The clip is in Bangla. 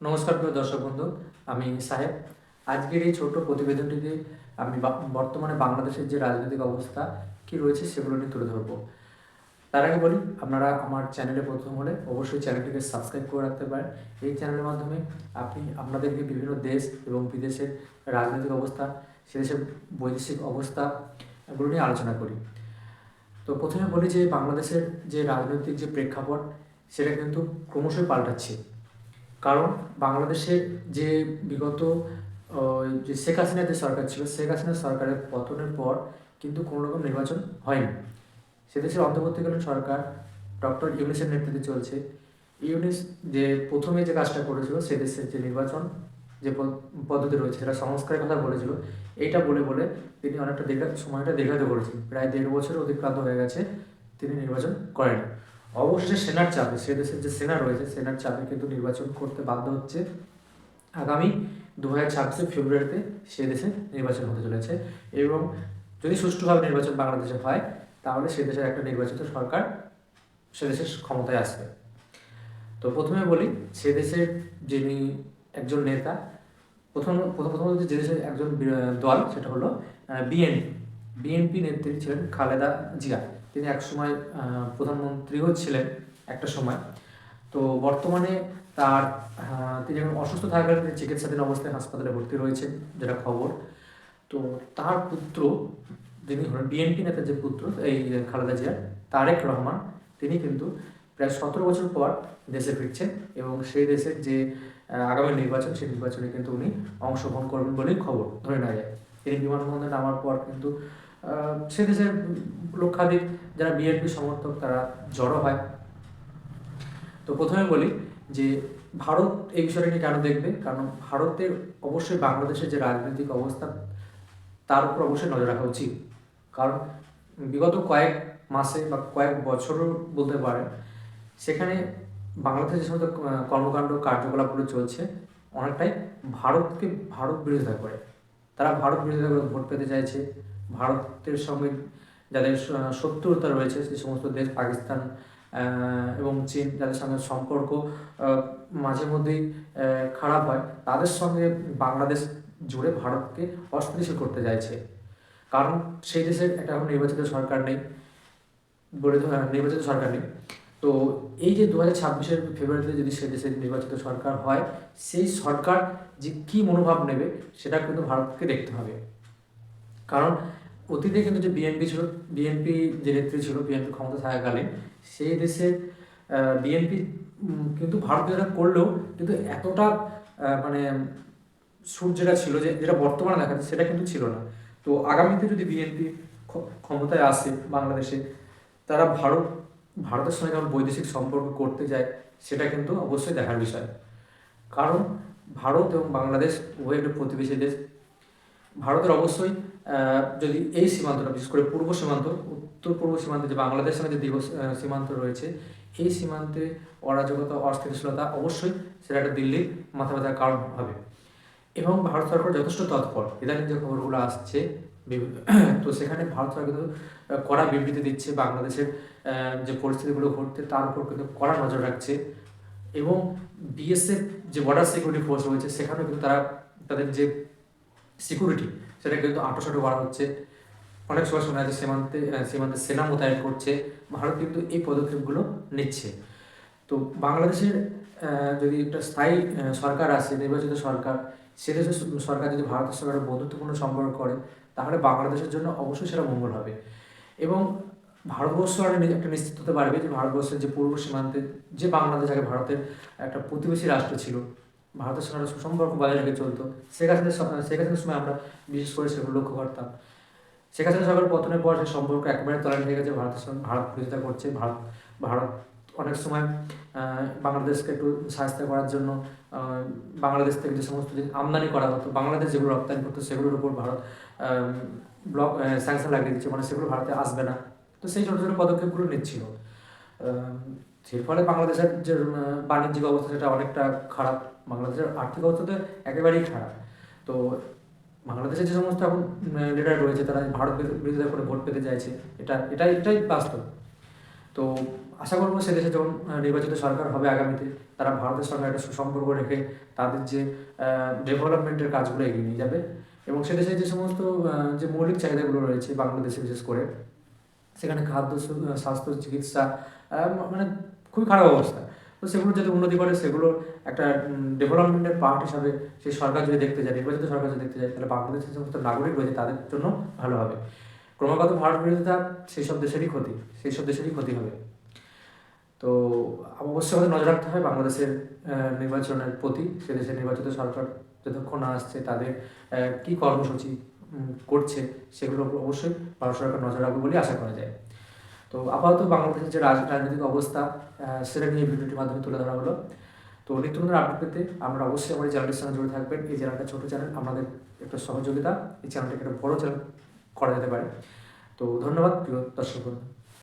নমস্কার প্রিয় দর্শক বন্ধু, আমি সাহেব। আজকের এই ছোট্ট প্রতিবেদনটিতে আমি বর্তমানে বাংলাদেশের যে রাজনৈতিক অবস্থা, কি রয়েছে সেগুলো নিয়ে তুলে ধরবো। তার আগে বলি, আপনারা আমার চ্যানেলে প্রথম হলে অবশ্যই চ্যানেলটিকে সাবস্ক্রাইব করে রাখতে পারেন। এই চ্যানেলের মাধ্যমে আপনি আপনাদেরকে বিভিন্ন দেশ এবং বিদেশের রাজনৈতিক অবস্থা, সে দেশের বৈদেশিক অবস্থা, এগুলো নিয়ে আলোচনা করি। তো প্রথমে বলি যে, বাংলাদেশের যে রাজনৈতিক যে প্রেক্ষাপট, সেটা কিন্তু ক্রমশই পাল্টাচ্ছে। কারণ বাংলাদেশের যে বিগত যে শেখ হাসিনার যে সরকার ছিল, শেখ হাসিনার সরকারের পতনের পর কিন্তু কোনো রকম নির্বাচন হয়নি। সে দেশের অন্তর্বর্তীকালীন সরকার ডক্টর ইউনিসের নেতৃত্বে চলছে। ইউনিস যে প্রথমে যে কাজটা করেছিল, সে দেশের যে নির্বাচন যে পদ- পদ্ধতি রয়েছে, সেটা সংস্কারের কথা বলেছিল, এইটা বলে বলে তিনি অনেকটা দীর্ঘ, সময়টা দীর্ঘায়িত করেছেন। প্রায় দেড় বছর অতিক্রান্ত হয়ে গেছে, তিনি নির্বাচন করেন। অবশেষে সেনার চাপে সে দেশের যে সেনা রয়েছে, সেনার চাপে কিন্তু নির্বাচন করতে বাধ্য হচ্ছে। আগামী দু হাজার ছাব্বিশে ফেব্রুয়ারিতে সে দেশে নির্বাচন হতে চলেছে এবং যদি সুষ্ঠুভাবে নির্বাচন বাংলাদেশে হয়, তাহলে সে দেশের একটা নির্বাচিত সরকার সে দেশের ক্ষমতায় আসবে। তো প্রথমে বলি, সে দেশের যিনি একজন নেতা, প্রথম প্রথম প্রথমত যে দেশের একজন দল, সেটা হলো বিএনপি। বিএনপি নেত্রী ছিলেন খালেদা জিয়া। তিনি একসময় প্রধানমন্ত্রীও ছিলেন একটা সময়। তো বর্তমানে তার তিনি এখন অসুস্থ থাকাকালীন তিনি চিকিৎসাধীন অবস্থায় হাসপাতালে ভর্তি রয়েছেন, যেটা খবর। তো তার পুত্র, যিনি বিএনপি নেতার যে পুত্র, এই খালেদা জিয়ার তারেক রহমান, তিনি কিন্তু প্রায় সতেরো বছর পর দেশে ফিরছেন এবং সেই দেশের যে আগামী নির্বাচন, সেই নির্বাচনে কিন্তু উনি অংশগ্রহণ করবেন বলেই খবর ধরে নেওয়া যায়। তিনি বিমানবন্দরে নামার পর কিন্তু সে দেশের লক্ষাধিক যারা বিএনপি সমর্থক তারা জড়ো হয়। তো প্রথমে বলি যে ভারত এই বিষয়টা কেন দেখবে? কারণ ভারতের অবশ্যই বাংলাদেশের যে রাজনৈতিক অবস্থা, তার উপর অবশ্যই নজর রাখা উচিত। কারণ বিগত কয়েক মাসে বা কয়েক বছরও বলতে পারে, সেখানে বাংলাদেশে যে সমস্ত কর্মকাণ্ড, কার্যকলাপগুলো চলছে, অনেকটাই ভারতকে, ভারত বিরোধিতা করে। তারা ভারত বিরোধিতা করে ভোট পেতে চাইছে। ভারতের সঙ্গে যাদের স- শত্রুতা রয়েছে সেই সমস্ত দেশ, পাকিস্তান এবং চীন, যাদের সঙ্গে সম্পর্ক মাঝে মধ্যেই খারাপ হয়, তাদের সঙ্গে বাংলাদেশ জুড়ে ভারতকে অস্থিতিশীল করতে চাইছে। কারণ সেই দেশের একটা এখন নির্বাচিত সরকার নেই বলে নির্বাচিত সরকার নেই। তো এই যে দু হাজার ছাব্বিশের ফেব্রুয়ারিতে যদি সে দেশের নির্বাচিত সরকার হয়, সেই সরকার যে কী মনোভাব নেবে, সেটা কিন্তু ভারতকে দেখতে হবে। কারণ অতীতে কিন্তু যে বিএনপি ছিল, বিএনপি যে নেত্রী ছিল, বিএনপি ক্ষমতা থাকাকালীন সেই দেশের বিএনপি কিন্তু ভারত বিরোধিতা করলেও কিন্তু এতটা মানে সুর যেটা ছিল যে, যেটা বর্তমানে দেখা সেটা কিন্তু ছিল না। তো আগামীতে যদি বিএনপি ক্ষমতায় আসে বাংলাদেশে, তারা ভারত ভারতের সঙ্গে যেমন বৈদেশিক সম্পর্ক করতে যায়, সেটা কিন্তু অবশ্যই দেখার বিষয়। কারণ ভারত এবং বাংলাদেশ উভয় একটি প্রতিবেশী দেশ। ভারতের অবশ্যই যদি এই সীমান্তটা, বিশেষ করে পূর্ব সীমান্ত, উত্তর পূর্ব সীমান্তে যে বাংলাদেশের সঙ্গে যে দীর্ঘ সীমান্ত রয়েছে, এই সীমান্তে অরাজকতা, অস্থিতিশীলতা অবশ্যই সেটা একটা দিল্লির মাথা ব্যথার কারণ হবে। এবং ভারত সরকার যথেষ্ট তৎপর। ইদানিং যে খবরগুলো আসছে তো সেখানে ভারত সরকার কিন্তু কড়া বিবৃতি দিচ্ছে বাংলাদেশের যে পরিস্থিতিগুলো ঘটতে তার উপর কিন্তু কড়া নজর রাখছে। এবং বিএসএফ যে বর্ডার সিকিউরিটি ফোর্স রয়েছে, সেখানেও কিন্তু তারা তাদের যে সিকিউরিটি সেটা কিন্তু আটোসাটো করা হচ্ছে। অনেক সময় শোনা যাচ্ছে সীমান্তে সীমান্তে সেনা মোতায়েন করছে। ভারত কিন্তু এই পদক্ষেপগুলো নিচ্ছে। তো বাংলাদেশের যদি একটা স্থায়ী সরকার আসে, নির্বাচিত সরকার সে দেশের সরকার যদি ভারতের একটা বন্ধুত্বপূর্ণ সম্পর্ক করে তাহলে বাংলাদেশের জন্য অবশ্যই সেটা মঙ্গল হবে। এবং ভারতবর্ষ আর একটা নিশ্চিত হতে পারবে যে ভারতবর্ষের যে পূর্ব সীমান্তে যে বাংলাদেশ আগে ভারতের একটা প্রতিবেশী রাষ্ট্র ছিল, ভারতের সঙ্গে সুসম্পর্ক বজায় রেখে চলতো স- শেখ হাসিনার সময় আমরা বিশেষ করে সেগুলো লক্ষ্য করতাম। শেখ হাসিনা সরকারের পতনের পর সেই সম্পর্ক একেবারে তলানি হয়ে গেছে, ভারতের সঙ্গে ভারত বিরোধিতা করছে, ভারত ভারত অনেক সময় বাংলাদেশকে একটু সাহায্য করার জন্য বাংলাদেশ থেকে যে সমস্ত আমদানি করা হতো, বাংলাদেশ যেগুলো রপ্তানি করতো, সেগুলোর উপর ভারত ব্লক স্যাংশন লাগিয়ে দিচ্ছে মানে সেগুলো ভারতে আসবে না। তো সেই ছোটো ছোটো পদক্ষেপগুলো নিচ্ছিল। এর ফলে বাংলাদেশের যে বাণিজ্যিক অবস্থা, সেটা অনেকটা খারাপ। বাংলাদেশের আর্থিক অবস্থা তো একেবারেই খারাপ। তো বাংলাদেশের যে সমস্ত এখন লিডার রয়েছে, তারা ভারত বিরো- বিরোধিতা করে ভোট পেতে চাইছে, এটা এটাই এটাই বাস্তব। তো আশা করব সে দেশে যখন নির্বাচিত সরকার হবে আগামীতে, তারা ভারতের সঙ্গে একটা সুসম্পর্ক রেখে তাদের যে ডেভেলপমেন্টের কাজগুলো এগিয়ে নিয়ে যাবে। এবং সে দেশে যে সমস্ত যে মৌলিক চাহিদাগুলো রয়েছে বাংলাদেশে বিশেষ করে, সেখানে খাদ্য স্বাস্থ্য, চিকিৎসা মানে খুবই খারাপ অবস্থা। তো সেগুলো যদি উন্নতি করে, সেগুলো একটা ডেভেলপমেন্টের পার্ট হিসাবে সেই সরকার যদি দেখতে যায়, নির্বাচিত সরকার যদি দেখতে যায়, তাহলে বাংলাদেশের সমস্ত নাগরিক রয়েছে তাদের জন্য ভালো হবে। ক্রমাগত ভারত বিরোধিতা সেই সব দেশেরই ক্ষতি সেই সব দেশেরই ক্ষতি হবে। তো অবশ্যই আমাদের নজর রাখতে হয় বাংলাদেশের নির্বাচনের প্রতি, সে দেশের নির্বাচিত সরকার যতক্ষণ না আসছে, তাদের কি কর্মসূচি করছে সেগুলো অবশ্যই ভারত সরকার নজর রাখবে বলে আশা করা যায়। তো আপাতত বাংলাদেশের যে রাজনৈতিক অবস্থা সেটা নিয়ে ভিডিওটির মাধ্যমে তুলে ধরা হলো। তো নিত্য নতুন আপডেট পেতে আমরা অবশ্যই আমাদের চ্যানেলটির সঙ্গে জুড়ে থাকবেন। এই চ্যানেলটা ছোটো চ্যানেল, আমাদের একটা সহযোগিতা, এই চ্যানেলটাকে একটা বড় চ্যানেল। করা যেতে পারে। তো ধন্যবাদ প্রিয় দর্শক বন্ধু।